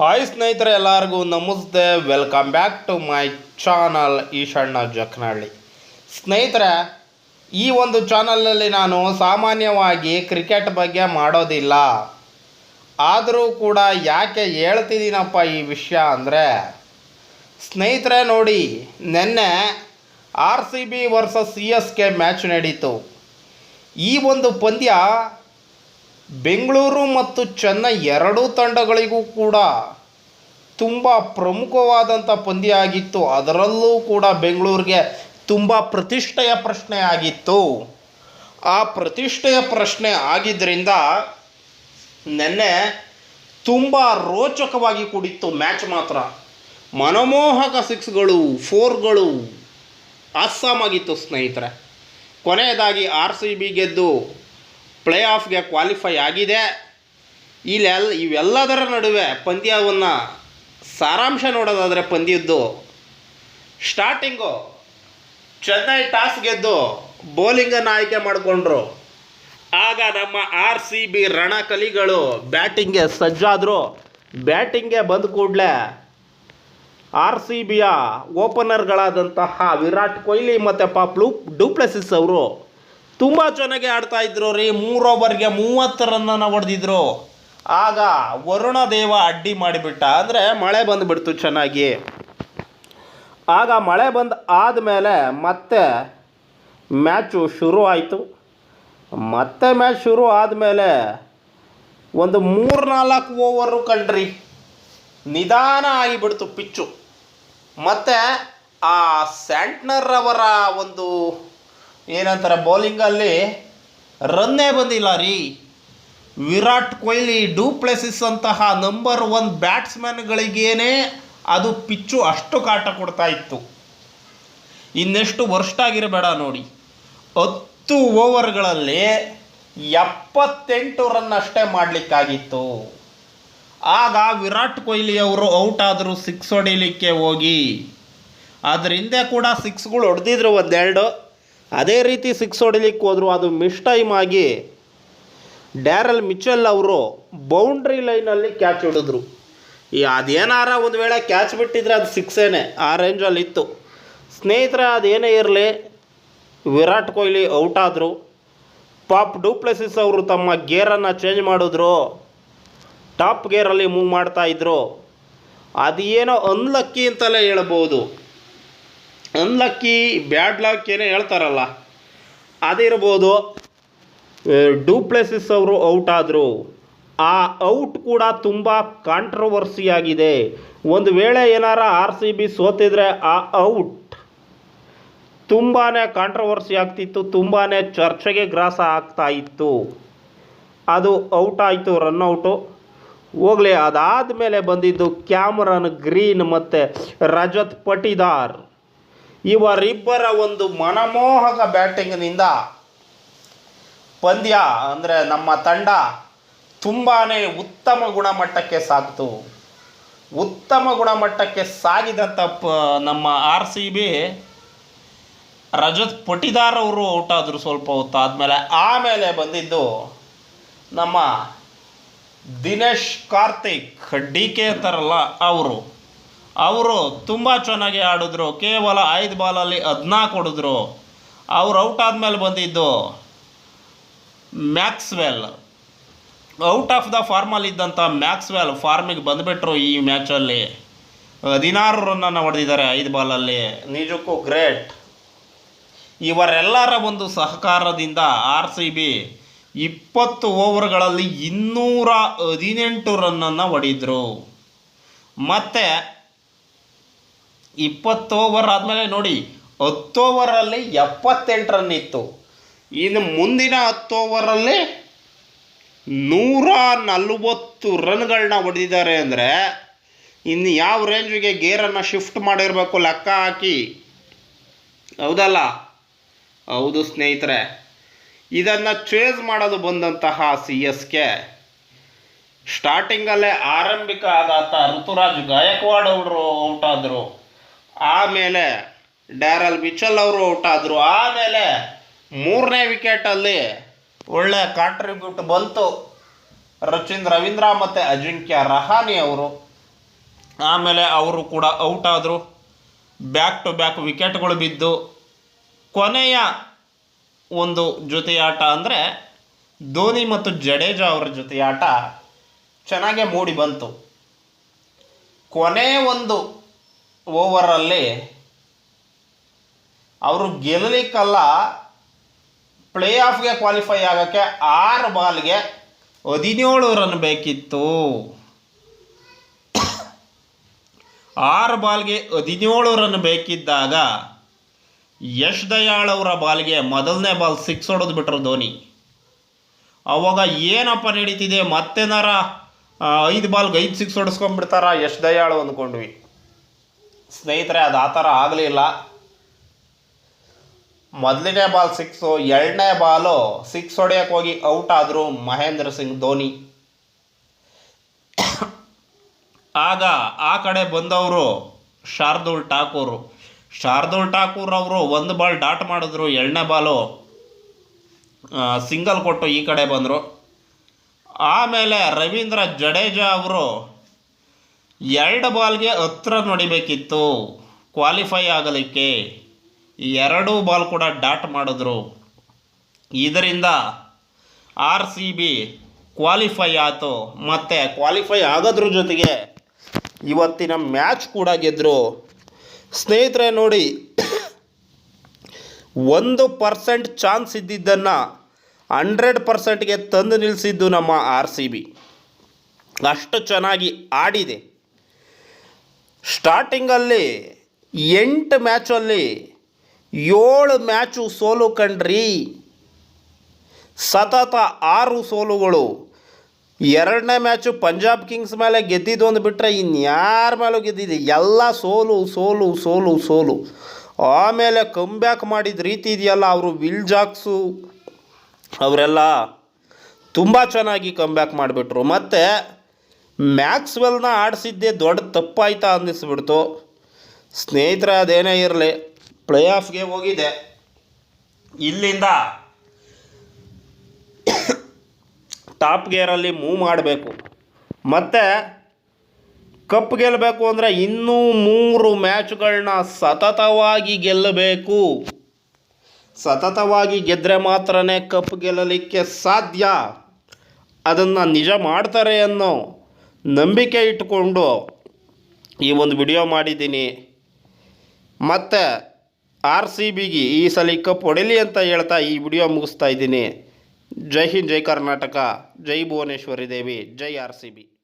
Hi ಸ್ನೇಹಿತರೆ ಎಲ್ಲರಿಗೂ namaste. Welcome back to my channel Eshanna Jaknahalli. ಸ್ನೇಹಿತರೆ, ಈ ಒಂದು ಚಾನಲಲ್ಲಿ ನಾನು ಸಾಮಾನ್ಯವಾಗಿ ಕ್ರಿಕೆಟ್ ಬಗ್ಗೆ ಮಾಡೋದಿಲ್ಲ. ಆದರೂ ಕೂಡ ಯಾಕೆ ಹೇಳ್ತಿದ್ದೀನಪ್ಪ ಈ ವಿಷಯ ಅಂದರೆ, ಸ್ನೇಹಿತರೆ ನೋಡಿ, ನಿನ್ನೆ R C B versus C S K match ನಡೀತು. ಈ ಒಂದು ಪಂದ್ಯ ಬೆಂಗಳೂರು ಮತ್ತು ಚೆನ್ನೈ ಎರಡೂ ತಂಡಗಳಿಗೂ ಕೂಡ ತುಂಬ ಪ್ರಮುಖವಾದಂಥ ಪಂದ್ಯ ಆಗಿತ್ತು ಅದರಲ್ಲೂ ಕೂಡ ಬೆಂಗಳೂರಿಗೆ ತುಂಬ ಪ್ರತಿಷ್ಠೆಯ ಪ್ರಶ್ನೆ ಆಗಿತ್ತು. ಆ ಪ್ರತಿಷ್ಠೆಯ ಪ್ರಶ್ನೆ ಆಗಿದ್ದರಿಂದ ನೆನ್ನೆ ತುಂಬ ರೋಚಕವಾಗಿ ಕೂಡಿತ್ತು ಮ್ಯಾಚ್ ಮಾತ್ರ. ಮನಮೋಹಕ ಸಿಕ್ಸ್ಗಳು, ಫೋರ್ಗಳು ಅಸ್ಸಾಮಾಗಿತ್ತು ಸ್ನೇಹಿತರೆ. ಕೊನೆಯದಾಗಿ ಆರ್ ಸಿ ಬಿ ಗೆದ್ದು ಪ್ಲೇ ಆಫ್ಗೆ ಕ್ವಾಲಿಫೈ ಆಗಿದೆ. ಇಲ್ಲೆಲ್ಲ ಇವೆಲ್ಲದರ ನಡುವೆ ಪಂದ್ಯವನ್ನು ಸಾರಾಂಶ ನೋಡೋದಾದರೆ ಪಂದ್ಯದ್ದು ಸ್ಟಾರ್ಟಿಂಗು ಚೆನ್ನೈ ಟಾಸ್ ಗೆದ್ದು ಬೌಲಿಂಗನ್ನು ಆಯ್ಕೆ ಮಾಡಿಕೊಂಡ್ರು. ಆಗ ನಮ್ಮ ಆರ್ ಸಿ ಬಿ ರಣಕಲಿಗಳು ಬ್ಯಾಟಿಂಗ್ಗೆ ಸಜ್ಜಾದರು. ಬ್ಯಾಟಿಂಗ್ಗೆ ಬಂದ ಕೂಡಲೇ ಆರ್ ಸಿ ಬಿಯ ಓಪನರ್ಗಳಾದಂತಹ ವಿರಾಟ್ ಕೊಹ್ಲಿ ಮತ್ತು ಪಾಪ್ಲು ಡೂಪ್ಲೆಸಿಸ್ ಅವರು ತುಂಬ ಚೆನ್ನಾಗಿ ಆಡ್ತಾ ಇದ್ರು ರೀ. ಮೂರು ಓವರ್ಗೆ ಮೂವತ್ತು ರನ್ನನ್ನು ಹೊಡೆದಿದ್ರು. ಆಗ ವರುಣ ದೇವ ಅಡ್ಡಿ ಮಾಡಿಬಿಟ್ಟ. ಅಂದರೆ ಮಳೆ ಬಂದುಬಿಡ್ತು ಚೆನ್ನಾಗಿ. ಆಗ ಮಳೆ ಬಂದು ಆದಮೇಲೆ ಮತ್ತೆ ಮ್ಯಾಚು ಶುರು ಆಯಿತು. ಮತ್ತೆ ಮ್ಯಾಚ್ ಶುರು ಆದಮೇಲೆ ಒಂದು ಮೂರ್ನಾಲ್ಕು ಓವರು ಕಂಡ್ರಿ. ನಿಧಾನ ಆಗಿಬಿಡ್ತು ಪಿಚ್ಚು. ಮತ್ತು ಆ ಸ್ಯಾಂಟ್ನರ್ ಅವರ ಒಂದು ಏನಂತಾರೆ ಬೌಲಿಂಗಲ್ಲಿ ರನ್ನೇ ಬಂದಿಲ್ಲ ರೀ. ವಿರಾಟ್ ಕೊಹ್ಲಿ ಡೂಪ್ಲೆಸಿಸ್ ಅಂತಹ ನಂಬರ್ ಒನ್ ಬ್ಯಾಟ್ಸ್ಮನ್ಗಳಿಗೇನೆ ಅದು ಪಿಚ್ಚು ಅಷ್ಟು ಕಾಟ ಕೊಡ್ತಾ ಇತ್ತು. ಇನ್ನೆಷ್ಟು ವರ್ಷ ಆಗಿರಬೇಡ ನೋಡಿ. ಹತ್ತು ಓವರ್ಗಳಲ್ಲಿ ಎಪ್ಪತ್ತೆಂಟು ರನ್ ಅಷ್ಟೇ ಮಾಡಲಿಕ್ಕಾಗಿತ್ತು. ಆಗ ವಿರಾಟ್ ಕೊಹ್ಲಿ ಅವರು ಔಟ್ ಆದರೂ ಸಿಕ್ಸ್ ಹೊಡಿಲಿಕ್ಕೆ ಹೋಗಿ. ಅದರಿಂದ ಕೂಡ ಸಿಕ್ಸ್ಗಳು ಹೊಡೆದಿದ್ರು ಒಂದೆರಡು. ಅದೇ ರೀತಿ ಸಿಕ್ಸ್ ಹೊಡಿಲಿಕ್ಕೆ ಹೋದರು ಅದು ಮಿಸ್ ಟೈಮ್ ಆಗಿ ಡ್ಯಾರಲ್ ಮಿಚೆಲ್ ಅವರು ಬೌಂಡ್ರಿ ಲೈನಲ್ಲಿ ಕ್ಯಾಚ್ ಹಿಡಿದ್ರು. ಈ ಅದೇನಾರ ಒಂದು ವೇಳೆ ಕ್ಯಾಚ್ ಬಿಟ್ಟಿದ್ರೆ ಅದು ಸಿಕ್ಸೇನೆ ಆ ರೇಂಜಲ್ಲಿ ಇತ್ತು. ಸ್ನೇಹಿತರ, ಅದೇನೇ ಇರಲಿ, ವಿರಾಟ್ ಕೊಹ್ಲಿ ಔಟ್ ಆದರು. ಪಾಪ್ ಡೂಪ್ಲೆಸಿಸ್ ಅವರು ತಮ್ಮ ಗೇರನ್ನು ಚೇಂಜ್ ಮಾಡಿದ್ರು. ಟಾಪ್ ಗೇರಲ್ಲಿ ಮೂವ್ ಮಾಡ್ತಾಯಿದ್ರು ಅದೇನೋ ಅನ್ಲಕ್ಕಿ ಅಂತಲೇ ಹೇಳ್ಬೋದು. ಅನ್ಲಕ್ಕಿ ಬ್ಯಾಡ್ ಲಕ್ ಏನೋ ಹೇಳ್ತಾರಲ್ಲ ಅದಿರ್ಬೋದು ಡೂಪ್ಲೆಸಿಸ್ ಅವರು ಔಟ್ ಆದರು. ಆ ಔಟ್ ಕೂಡ ತುಂಬ ಕಾಂಟ್ರವರ್ಸಿ ಆಗಿದೆ. ಒಂದು ವೇಳೆ ಏನಾರ ಆರ್ ಸಿ ಬಿ ಸೋತಿದ್ರೆ ಆ ಔಟ್ ತುಂಬಾ ಕಾಂಟ್ರವರ್ಸಿ ಆಗ್ತಿತ್ತು ತುಂಬಾ ಚರ್ಚೆಗೆ ಗ್ರಾಸ ಆಗ್ತಾ ಇತ್ತು. ಅದು ಔಟ್ ಆಯಿತು ರನ್ಔಟು ಹೋಗಲಿ, ಅದಾದಮೇಲೆ ಬಂದಿದ್ದು ಕ್ಯಾಮರನ್ ಗ್ರೀನ್ ಮತ್ತು ರಜತ್ ಪಟಿದಾರ್. ಇವರಿಬ್ಬರ ಒಂದು ಮನಮೋಹಕ ಬ್ಯಾಟಿಂಗ್ನಿಂದ ಪಂದ್ಯ ಅಂದರೆ ನಮ್ಮ ತಂಡ ತುಂಬಾ ಉತ್ತಮ ಗುಣಮಟ್ಟಕ್ಕೆ ಸಾಗ್ತು. ಉತ್ತಮ ಗುಣಮಟ್ಟಕ್ಕೆ ಸಾಗಿದಂಥ ಪ, ನಮ್ಮ R C B Rajat Patidar ಅವರು ಔಟ್ ಆದರು ಸ್ವಲ್ಪ ಹೊತ್ತು ಆದಮೇಲೆ, ಆಮೇಲೆ ಬಂದಿದ್ದು ನಮ್ಮ ದಿನೇಶ್ ಕಾರ್ತಿಕ್, ಡಿ ಕೆ ಅಂತಾರಲ್ಲ ಅವರು. ಅವರು ತುಂಬ ಚೆನ್ನಾಗಿ ಆಡಿದ್ರು. ಕೇವಲ ಐದು ಬಾಲಲ್ಲಿ ಹದಿನಾಲ್ಕು ಹೊಡೆದ್ರು. ಅವ್ರು ಔಟ್ ಆದಮೇಲೆ ಬಂದಿದ್ದು ಮ್ಯಾಕ್ಸ್ವೆಲ್. ಔಟ್ ಆಫ್ ದ ಫಾರ್ಮಲ್ಲಿ ಇದ್ದಂಥ ಮ್ಯಾಕ್ಸ್ವೆಲ್ ಫಾರ್ಮಿಗೆ ಬಂದುಬಿಟ್ರು ಈ ಮ್ಯಾಚಲ್ಲಿ. ಹದಿನಾರು ರನ್ನನ್ನು ಹೊಡೆದಿದ್ದಾರೆ ಐದು ಬಾಲಲ್ಲಿ. ನಿಜಕ್ಕೂ ಗ್ರೇಟ್. ಇವರೆಲ್ಲರ ಒಂದು ಸಹಕಾರದಿಂದ ಆರ್ ಸಿ ಬಿ ಇಪ್ಪತ್ತು ಓವರ್ಗಳಲ್ಲಿ ಇನ್ನೂರ ಹದಿನೆಂಟು ರನ್ನನ್ನು ಹೊಡೆದ್ರು. ಮತ್ತು ಇಪ್ಪತ್ತು ಓವರ್ ಆದಮೇಲೆ ನೋಡಿ ಹತ್ತು ಓವರಲ್ಲಿ ಎಪ್ಪತ್ತೆಂಟು ರನ್ ಇತ್ತು ಇನ್ನು ಮುಂದಿನ ಹತ್ತು ಓವರಲ್ಲಿ ನೂರ ನಲವತ್ತು ರನ್ಗಳನ್ನ ಹೊಡೆದಿದ್ದಾರೆ ಅಂದರೆ, ಇನ್ನು ಯಾವ ರೇಂಜ್ಗೆ ಗೇರನ್ನು ಶಿಫ್ಟ್ ಮಾಡಿರಬೇಕು ಲೆಕ್ಕ ಹಾಕಿ. ಹೌದಲ್ಲ? ಹೌದು ಸ್ನೇಹಿತರೆ. ಇದನ್ನು ಚೇಸ್ ಮಾಡಲು ಬಂದಂತಹ ಸಿ ಎಸ್ ಕೆ. ಸ್ಟಾರ್ಟಿಂಗಲ್ಲೇ ಆರಂಭಿಕ ಆಘಾತ ಋತುರಾಜ್ ಗಾಯಕ್ವಾಡ್ ಅವರು ಔಟ್ ಆದರು ಆಮೇಲೆ ಡ್ಯಾರಲ್ ಮಿಚಲ್ ಅವರು ಔಟ್ ಆದರು. ಆಮೇಲೆ ಮೂರನೇ ವಿಕೆಟಲ್ಲಿ ಒಳ್ಳೆ ಕಾಂಟ್ರಿಬ್ಯೂಟ್ ಬಂತು ರಚಿನ್ ರವೀಂದ್ರ ಮತ್ತು ಅಜಿಂಕ್ಯ ರಹಾನಿ ಅವರು. ಆಮೇಲೆ ಅವರು ಕೂಡ ಔಟ್ ಆದರು. ಬ್ಯಾಕ್ ಟು ಬ್ಯಾಕ್ ವಿಕೆಟ್ಗಳು ಬಿದ್ದು. ಕೊನೆಯ ಒಂದು ಜೊತೆಯಾಟ ಅಂದರೆ ಧೋನಿ ಮತ್ತು ಜಡೇಜಾ ಅವರ ಜೊತೆಯಾಟ ಚೆನ್ನಾಗೇ ಮೂಡಿ ಬಂತು. ಕೊನೆ ಒಂದು ಓವರಲ್ಲಿ ಅವರು ಗೆಲ್ಲಲಿಕ್ಕಲ್ಲ ಪ್ಲೇ ಆಫ್ಗೆ ಕ್ವಾಲಿಫೈ ಆಗೋಕ್ಕೆ ಆರು ಬಾಲ್ಗೆ ಹದಿನೇಳು ರನ್ ಬೇಕಿತ್ತು. ಆರು ಬಾಲ್ಗೆ ಹದಿನೇಳು ರನ್ ಬೇಕಿದ್ದಾಗ ಯಶ್ ದಯಾಳ್ ಅವರ ಬಾಲ್ಗೆ ಮೊದಲನೇ ಬಾಲ್ ಸಿಕ್ಸ್ ಹೊಡೆದು ಬಿಟ್ರು ಧೋನಿ. ಅವಾಗ ಏನಪ್ಪ ನಡೀತಿದೆ? ಮತ್ತೆನಾರ ಐದು ಬಾಲ್ಗೆ ಐದು ಸಿಕ್ಸ್ ಹೊಡೆಸ್ಕೊಂಡ್ಬಿಡ್ತಾರ ಯಶ್ ದಯಾಳು ಅಂದ್ಕೊಂಡ್ವಿ. ಸ್ನೇಹಿತರೆ, ಅದು ಆ ಥರ ಆಗಲಿಲ್ಲ ಮೊದಲನೇ ಬಾಲ್ ಸಿಕ್ಸು ಎರಡನೇ ಬಾಲು ಸಿಕ್ಸ್ ಹೊಡೆಯೋಕೆ ಹೋಗಿ ಔಟ್ ಆದರು ಮಹೇಂದ್ರ ಸಿಂಗ್ ಧೋನಿ. ಆಗ ಆ ಕಡೆ ಬಂದವರು ಶಾರ್ದೂಲ್ ಠಾಕೂರು. ಶಾರ್ದುಲ್ ಠಾಕೂರ್ ಅವರು ಒಂದು ಬಾಲ್ ಡಾಟ್ ಮಾಡಿದ್ರು, ಎರಡನೇ ಬಾಲು ಸಿಂಗಲ್ ಕೊಟ್ಟು ಈ ಕಡೆ ಬಂದರು. ಆಮೇಲೆ ರವೀಂದ್ರ ಜಡೇಜಾ ಅವರು ಎರಡು ಬಾಲ್ಗೆ ಹತ್ರ ನೋಡಿಬೇಕಿತ್ತು ಕ್ವಾಲಿಫೈ ಆಗಲಿಕ್ಕೆ ಎರಡು ಬಾಲ್ ಕೂಡ ಡಾಟ್ ಮಾಡಿದ್ರು. ಇದರಿಂದ ಆರ್ ಸಿ ಬಿ ಕ್ವಾಲಿಫೈ ಆಯಿತು. ಮತ್ತು ಕ್ವಾಲಿಫೈ ಆಗೋದ್ರ ಜೊತೆಗೆ ಇವತ್ತಿನ ಮ್ಯಾಚ್ ಕೂಡ ಗೆದ್ದರು ಸ್ನೇಹಿತರೆ ನೋಡಿ, ಒಂದು ಪರ್ಸೆಂಟ್ ಚಾನ್ಸ್ ಇದ್ದಿದ್ದನ್ನು ಹಂಡ್ರೆಡ್ ಪರ್ಸೆಂಟ್ಗೆ ತಂದು ನಿಲ್ಲಿಸಿದ್ದು ನಮ್ಮ ಆರ್ ಸಿ ಬಿ. ಅಷ್ಟು ಚೆನ್ನಾಗಿ ಆಡಿದೆ. ಸ್ಟಾರ್ಟಿಂಗಲ್ಲಿ ಎಂಟು ಮ್ಯಾಚಲ್ಲಿ ಏಳು ಮ್ಯಾಚು ಸೋಲು ಕಂಡ್ರಿ. ಸತತ ಆರು ಸೋಲುಗಳು. ಎರಡನೇ ಮ್ಯಾಚು ಪಂಜಾಬ್ ಕಿಂಗ್ಸ್ ಮೇಲೆ ಗೆದ್ದಿದ್ದು ಒಂದು ಬಿಟ್ಟರೆ ಇನ್ಯಾರ ಮೇಲೂ ಗೆದ್ದಿದೆ ಎಲ್ಲ ಸೋಲು ಸೋಲು ಸೋಲು ಸೋಲು. ಆಮೇಲೆ ಕಮ್ಬ್ಯಾಕ್ ಮಾಡಿದ ರೀತಿ ಇದೆಯಲ್ಲ ಅವರು ವಿಲ್ ಜಾಕ್ಸು. ಅವರೆಲ್ಲ ತುಂಬ ಚೆನ್ನಾಗಿ ಕಂಬ್ಯಾಕ್ ಮಾಡಿಬಿಟ್ರು. ಮತ್ತು ಮ್ಯಾಕ್ಸ್ವೆಲ್ನ ಆಡಿಸಿದ್ದೇ ದೊಡ್ಡ ತಪ್ಪಾಯ್ತಾ ಅನ್ನಿಸ್ಬಿಡ್ತು. ಸ್ನೇಹಿತರ, ಅದೇನೇ ಇರಲಿ ಪ್ಲೇ ಆಫ್ಗೆ ಹೋಗಿದೆ. ಇಲ್ಲಿಂದ ಟಾಪ್ ಗೇರಲ್ಲಿ ಮೂವ್ ಮಾಡಬೇಕು. ಮತ್ತು ಕಪ್ ಗೆಲ್ಲಬೇಕು ಅಂದರೆ ಇನ್ನೂ ಮೂರು ಮ್ಯಾಚ್ಗಳನ್ನ ಸತತವಾಗಿ ಗೆಲ್ಲಬೇಕು. ಸತತವಾಗಿ ಗೆದ್ದರೆ ಮಾತ್ರನೇ ಕಪ್ ಗೆಲ್ಲಲಿಕ್ಕೆ ಸಾಧ್ಯ. ಅದನ್ನು ನಿಜ ಮಾಡ್ತಾರೆ ಅನ್ನೋ ನಂಬಿಕೆ ಇಟ್ಟುಕೊಂಡು ಈ ಒಂದು ವಿಡಿಯೋ ಮಾಡಿದ್ದೀನಿ. ಮತ್ತು ಆರ್ ಸಿ ಬಿಗೆ ಈ ಸಲ ಕಪ್ ಹೊಡೆಯಲಿ ಅಂತ ಹೇಳ್ತಾ ಈ ವಿಡಿಯೋ ಮುಗಿಸ್ತಾ ಇದ್ದೀನಿ. ಜೈ ಹಿಂದ್, ಜೈ ಕರ್ನಾಟಕ, ಜೈ ಭುವನೇಶ್ವರಿ ದೇವಿ, ಜೈ ಆರ್ ಸಿ ಬಿ.